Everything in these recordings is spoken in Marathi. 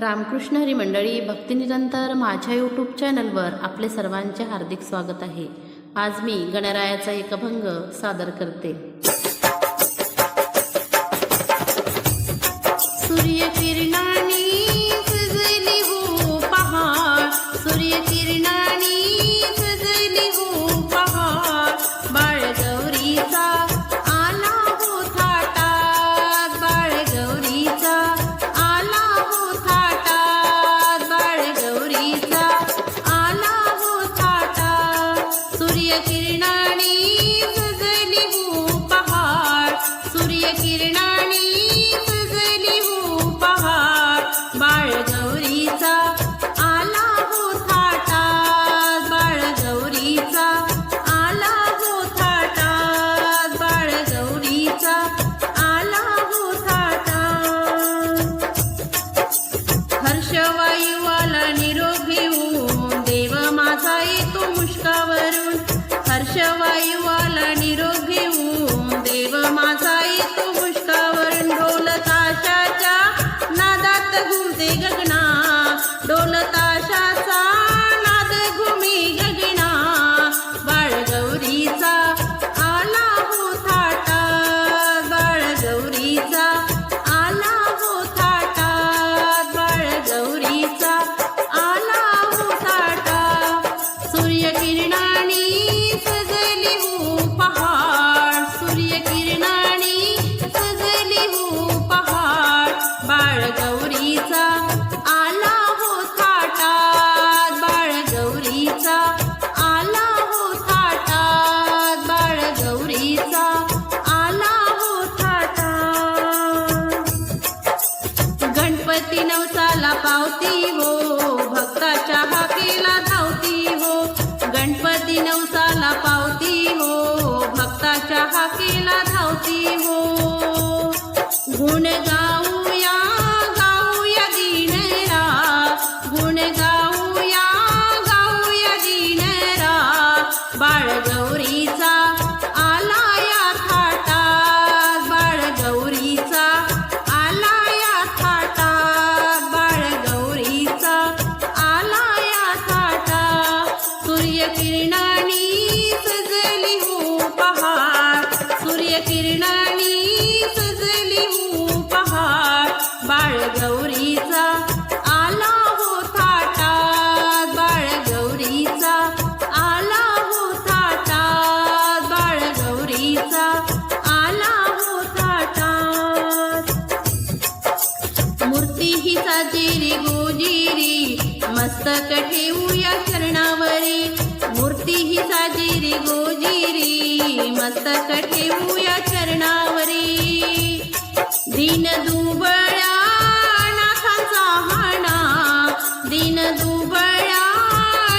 रामकृष्ण हरी मंडळी भक्तिनिरंतर माझ्या यूट्यूब चॅनलवर आपले सर्वांचे हार्दिक स्वागत आहे. आज मी गणरायाचा एक अभंग सादर करते. வீணாணி पावती हो भक्ताच्या हाकेला धावती हो. गणपती नवसाला पावती हो भक्ताच्या हाकेला मस्तक ठेवूया चरणावरी. मूर्ती ही साजिरी गोजिरी. मस्तक ठेवूया चरणावरी. दिन दुबळ्या नाथांचा हाणा. दिन दुबळ्या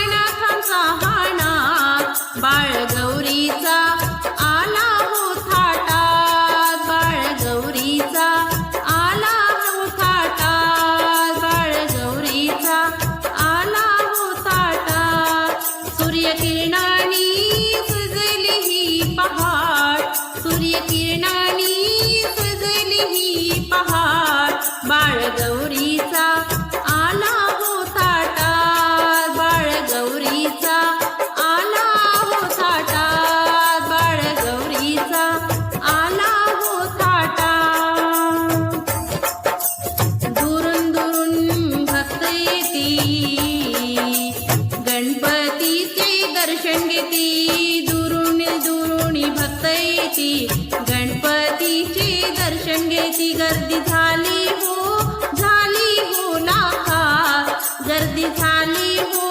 नाथांचा हाणा. बाळ गौरीचा येती गणपतीचे दर्शन घेती गर्दी झाली हो झाली हो लाखा गर्दी झाली हो